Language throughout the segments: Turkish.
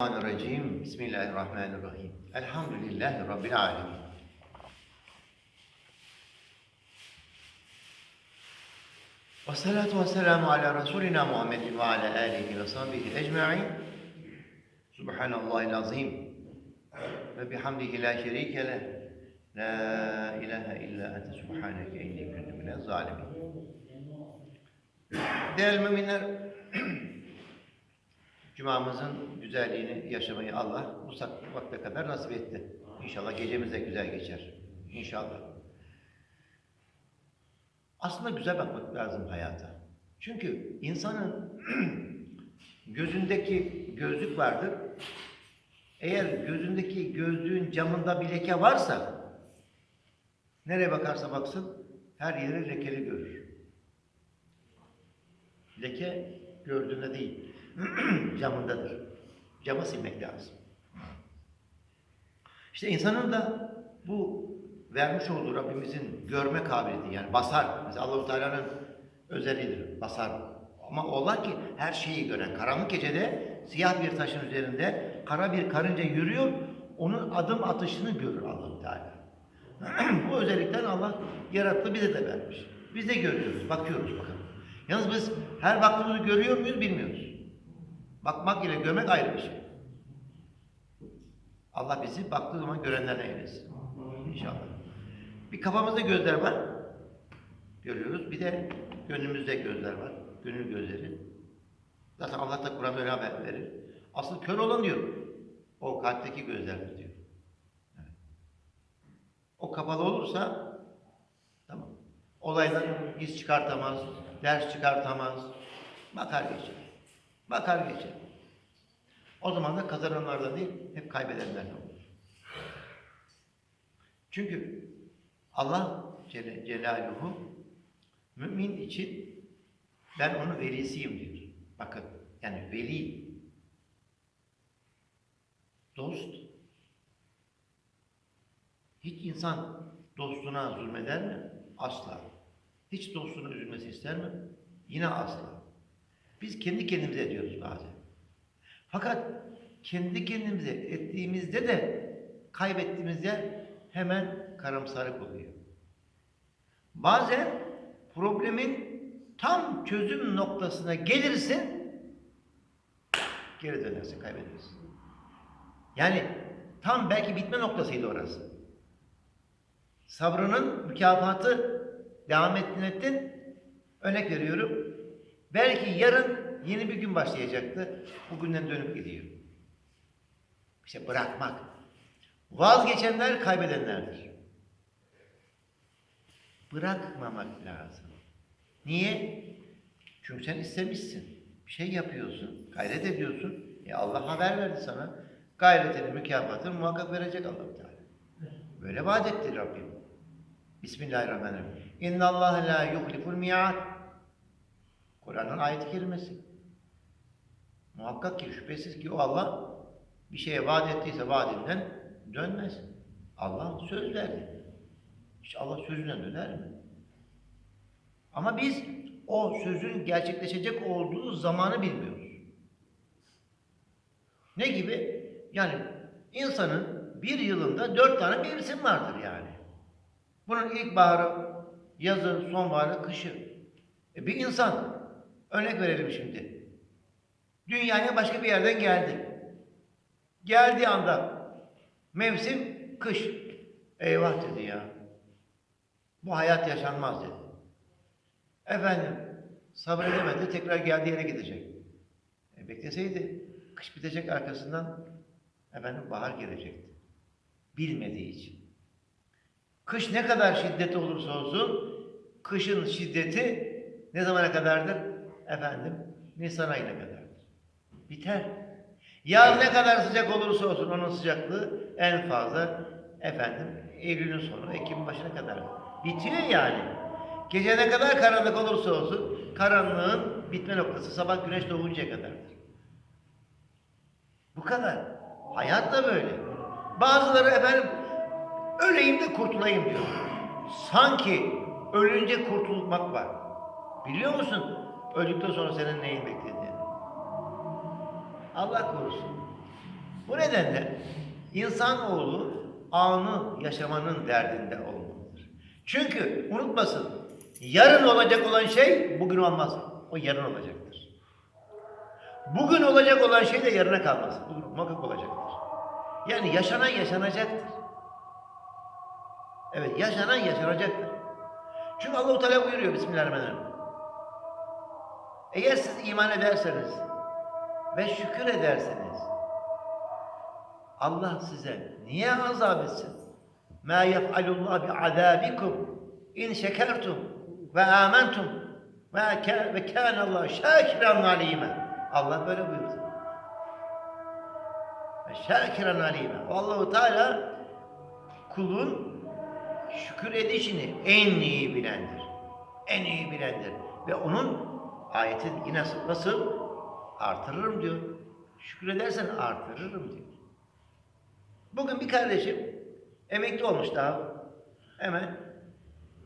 الرحمن الرجيم بسم الله الرحمن الرحيم. الحمد لله رب العالمين. والصلاة والسلام على رسولنا محمد وعلى آله وصحبه أجمعين. سبحان الله العظيم. وبحمده لا شريك له. لا إله إلا أنت. سبحانك إني كنت من الظالمين. Değerli müminler, Cumamızın güzelliğini yaşamayı Allah bu vakte kadar nasip etti. İnşallah gecemiz de güzel geçer. İnşallah. Aslında güzel bakmak lazım hayata. Çünkü insanın gözündeki gözlük vardır. Eğer gözündeki gözlüğün camında bir leke varsa nereye bakarsa baksın her yeri lekeli görür. Leke gördüğünde değil, camındadır. Camı silmek lazım. İşte insanın da bu vermiş olduğu Rabbimizin görme kabiliyeti yani basar. Mesela Allahu Teala'nın özelliğidir. Basar. Ama ola ki her şeyi gören. Karanlık gecede siyah bir taşın üzerinde kara bir karınca yürüyor. Onun adım atışını görür Allahu Teala. bu özellikten Allah yarattı bize de vermiş. Biz de görüyoruz, bakıyoruz bakın. Yalnız biz her baktığımızı görüyor muyuz bilmiyoruz. Bakmak ile görmek ayrı bir şey. Allah bizi baktığı zaman görenlerden eylesin. İnşallah. Bir kafamızda gözler var. Görüyoruz. Bir de gönlümüzde gözler var. Gönül gözleri. Zaten Allah da Kur'an'da öyle haber verir. Asıl kör olan diyor. O kalpteki gözlerdir diyor. O kapalı olursa tamam. Olaydan iz çıkartamaz, ders çıkartamaz. Bakar geçer. Bakar geçer. O zaman da kazananlardan değil, hep kaybedenlerden olur. Çünkü Allah Celle Celaluhu mümin için ben onun velisiyim diyor. Bakın yani veli dost hiç insan dostuna zulmeder mi? Asla. Hiç dostunu üzülmesi ister mi? Yine asla. Biz kendi kendimize ediyoruz bazen. Fakat kendi kendimize ettiğimizde de kaybettiğimizde hemen karamsarlık oluyor. Bazen problemin tam çözüm noktasına gelirsin, geri dönersin, kaybedersin. Yani tam belki bitme noktasıydı orası. Sabrının mükafatı devam ettin ettin. Örnek veriyorum. Belki yarın yeni bir gün başlayacaktı. Bugünden dönüp gidiyor. İşte bırakmak. Vazgeçenler kaybedenlerdir. Bırakmamak lazım. Niye? Çünkü sen istemişsin. Bir şey yapıyorsun. Gayret ediyorsun. E Allah haber verdi sana. Gayretinin mükafatını muhakkak verecek allah Teala. Böyle vaat etti Rabbim. Bismillahirrahmanirrahim. İnna Allah la yuhliful mi'ad. Kur'an'ın ayet-i kerimesi. Muhakkak ki şüphesiz ki o Allah bir şeye vaat ettiyse vaadinden dönmez. Allah söz verdi. Hiç Allah sözüne döner mi? Ama biz o sözün gerçekleşecek olduğu zamanı bilmiyoruz. Ne gibi? Yani insanın bir yılında dört tane mevsim vardır yani. Bunun ilkbaharı, yazı, sonbaharı, kışı. E bir insan, örnek verelim şimdi. Dünyaya başka bir yerden geldi. Geldiği anda mevsim kış. Eyvah dedi ya. Bu hayat yaşanmaz dedi. Efendim sabredemedi tekrar geldiği yere gidecek. E bekleseydi kış bitecek arkasından efendim bahar gelecekti. Bilmediği için. Kış ne kadar şiddetli olursa olsun kışın şiddeti ne zamana kadardır? Efendim Nisan ayına kadardır. Biter. Yaz ne kadar sıcak olursa olsun onun sıcaklığı en fazla efendim Eylül'ün sonu, Ekim'in başına kadar. Bitiyor yani. Gece ne kadar karanlık olursa olsun karanlığın bitme noktası sabah güneş doğuncaya kadardır. Bu kadar. Hayat da böyle. Bazıları efendim öleyim de kurtulayım diyor. Sanki ölünce kurtulmak var. Biliyor musun? Öldükten sonra senin neyin beklediğini. Allah korusun. Bu nedenle insanoğlu anı yaşamanın derdinde olmalıdır. Çünkü unutmasın, yarın olacak olan şey bugün olmaz. O yarın olacaktır. Bugün olacak olan şey de yarına kalmaz. Bugün muhakkak olacaktır. Yani yaşanan yaşanacaktır. Evet, yaşanan yaşanacaktır. Çünkü Allah-u Teala buyuruyor Bismillahirrahmanirrahim. Eğer siz iman ederseniz ve şükür ederseniz Allah size niye azap etsin? Yef'alullah bi azabikum in şekertum ve amentum ve kâ- ve kâne Allah böyle buyurdu. Şakiran alîme. Allahu Teala kulun şükür edişini en iyi bilendir. En iyi bilendir. Ve onun ayeti yine nasıl? Artırırım diyor. Şükür edersen artırırım diyor. Bugün bir kardeşim emekli olmuş daha. Hemen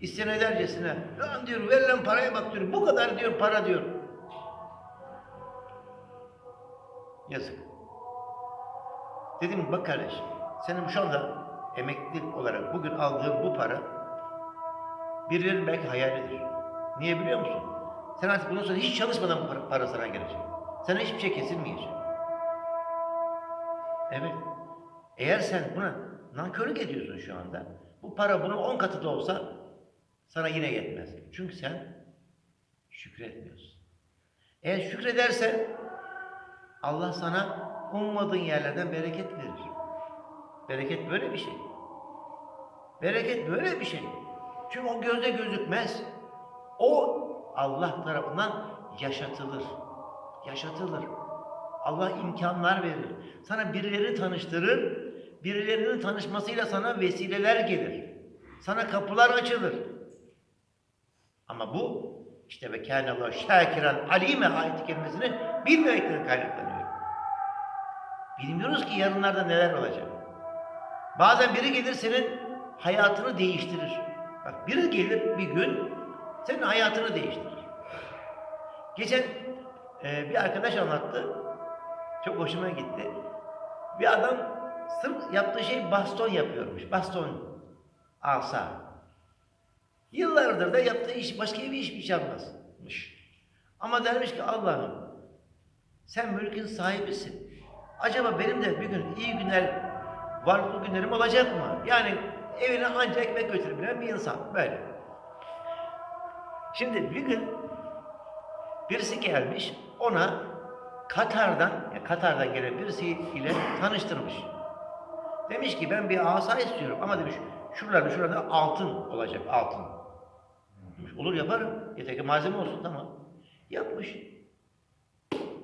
isyan edercesine lan diyor verilen paraya bak diyor. Bu kadar diyor para diyor. Yazık. Dedim bak kardeşim senin şu anda emekli olarak bugün aldığın bu para birilerinin belki hayalidir. Niye biliyor musun? Sen artık bundan sonra hiç çalışmadan para, para sana gelecek. Sana hiçbir şey kesilmeyecek. Evet. Eğer sen buna nankörlük ediyorsun şu anda, bu para bunun on katı da olsa sana yine yetmez. Çünkü sen şükretmiyorsun. Eğer şükredersen Allah sana ummadığın yerlerden bereket verir. Bereket böyle bir şey. Bereket böyle bir şey. Çünkü o gözle gözükmez. O Allah tarafından yaşatılır. Yaşatılır. Allah imkanlar verir. Sana birileri tanıştırır. Birilerinin tanışmasıyla sana vesileler gelir. Sana kapılar açılır. Ama bu işte ve kâne Allah şâkiran alime ayet kelimesini bilmemekten kaynaklanıyor. Bilmiyoruz ki yarınlarda neler olacak. Bazen biri gelir senin hayatını değiştirir. Bak biri gelir bir gün senin hayatını değiştirir. Geçen e, bir arkadaş anlattı. Çok hoşuma gitti. Bir adam sırf yaptığı şey baston yapıyormuş. Baston, asa. Yıllardır da yaptığı iş başka bir iş iş yapmazmış. Ama dermiş ki Allah'ım sen mülkün sahibisin. Acaba benim de bir gün iyi günler, varlıklı günlerim olacak mı? Yani evine ancak ekmek götürebilen bir insan böyle. Şimdi bir gün birisi gelmiş ona Katar'dan, ya Katar'dan gelen birisi ile tanıştırmış. Demiş ki ben bir asa istiyorum ama demiş şuralarda şurada altın olacak altın. Demiş, olur yaparım. Yeter ki malzeme olsun tamam. Yapmış.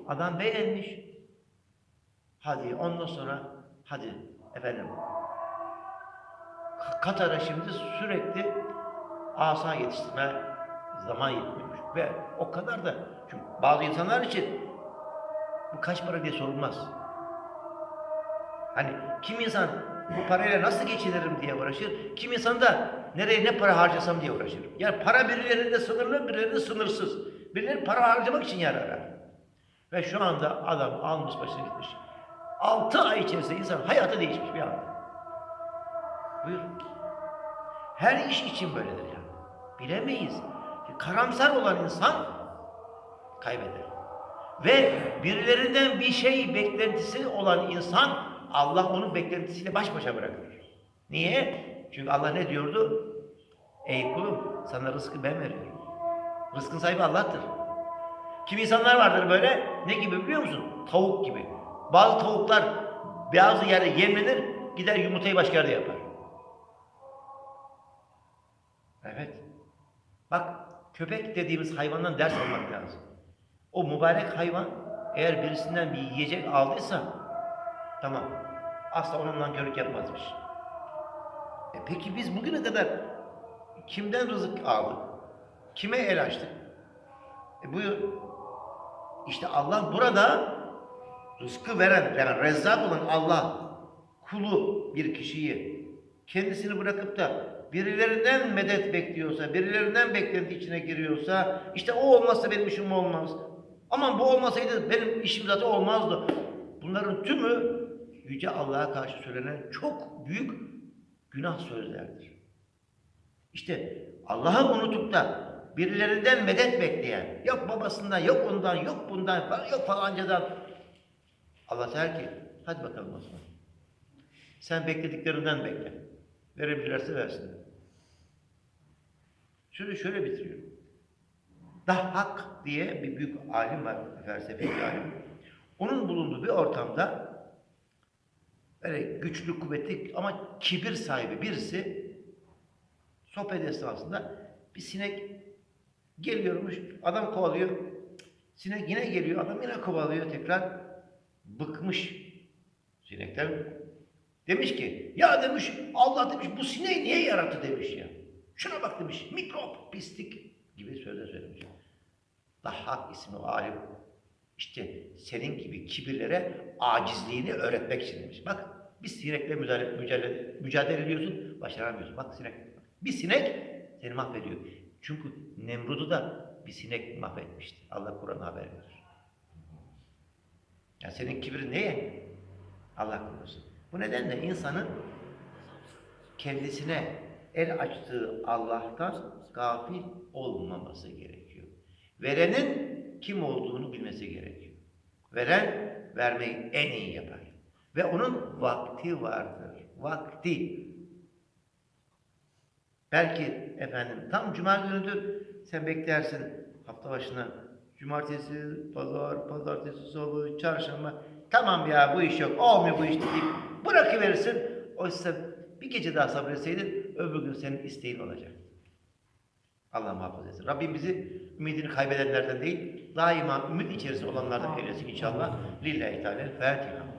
Adam beğenmiş. Hadi ondan sonra hadi efendim Ka- Katar'a şimdi sürekli asa yetiştirme zaman yetmiyormuş. Ve o kadar da çünkü bazı insanlar için bu kaç para diye sorulmaz. Hani kim insan bu parayla nasıl geçinirim diye uğraşır. Kim insan da nereye ne para harcasam diye uğraşır. Yani para birilerinde sınırlı, birilerinde sınırsız. Birileri para harcamak için yer. Ve şu anda adam almış başını gitmiş. Altı ay içerisinde insan hayatı değişmiş bir anda. Buyur. Her iş için böyledir yani. Bilemeyiz. Karamsar olan insan kaybeder. Ve birilerinden bir şey beklentisi olan insan Allah onun beklentisiyle baş başa bırakır. Niye? Çünkü Allah ne diyordu? Ey kulum sana rızkı ben veriyorum. Rızkın sahibi Allah'tır. Kim insanlar vardır böyle ne gibi biliyor musun? Tavuk gibi. Bazı tavuklar bazı yerde yemlenir gider yumurtayı başka yerde yapar. Evet. Bak köpek dediğimiz hayvandan ders almak lazım. O mübarek hayvan eğer birisinden bir yiyecek aldıysa tamam asla onunla görük yapmazmış. E peki biz bugüne kadar kimden rızık aldık? Kime el açtık? E buyur. İşte Allah burada rızkı veren, yani rezzak olan Allah kulu bir kişiyi kendisini bırakıp da birilerinden medet bekliyorsa, birilerinden beklenti içine giriyorsa, işte o olmazsa benim işim olmaz. Aman bu olmasaydı benim işim zaten olmazdı. Bunların tümü Yüce Allah'a karşı söylenen çok büyük günah sözlerdir. İşte Allah'ı unutup da birilerinden medet bekleyen, yok babasından, yok ondan, yok bundan, yok falancadan. Allah der ki, hadi bakalım o zaman. Sen beklediklerinden bekle. Verebilirlerse versinler. Şöyle şöyle bitiriyor. Dahhak diye bir büyük alim var, felsefi bir alim. Onun bulunduğu bir ortamda böyle güçlü, kuvvetli ama kibir sahibi birisi sohbet esnasında bir sinek geliyormuş, adam kovalıyor. Sinek yine geliyor, adam yine kovalıyor tekrar. Bıkmış sinekten. Demiş ki, ya demiş Allah demiş bu sineği niye yarattı demiş ya. Şuna bak demiş, mikrop, pislik gibi sözler söylemiş. Dahhak ismi alim. İşte senin gibi kibirlere acizliğini öğretmek için demiş. Bak bir sinekle mücadele, mücadele, ediyorsun, başaramıyorsun. Bak sinek. Bir sinek seni mahvediyor. Çünkü Nemrud'u da bir sinek mahvetmişti. Allah Kur'an haber verir. Ya senin kibrin neye? Allah korusun. Bu nedenle insanın kendisine el açtığı Allah'tan gafil olmaması gerekiyor. Verenin kim olduğunu bilmesi gerekiyor. Veren vermeyi en iyi yapar. Ve onun vakti vardır. Vakti. Belki efendim tam cuma günüdür sen beklersin hafta başına cumartesi, pazar, pazartesi, salı, çarşamba tamam ya bu iş yok olmuyor bu iş deyip bırakıverirsin. Oysa bir gece daha sabretseydin öbür gün senin isteğin olacak. Allah muhafaza etsin. Rabbim bizi ümidini kaybedenlerden değil, daima ümit içerisinde olanlardan eylesin inşallah. Lillahi Teala Fatiha.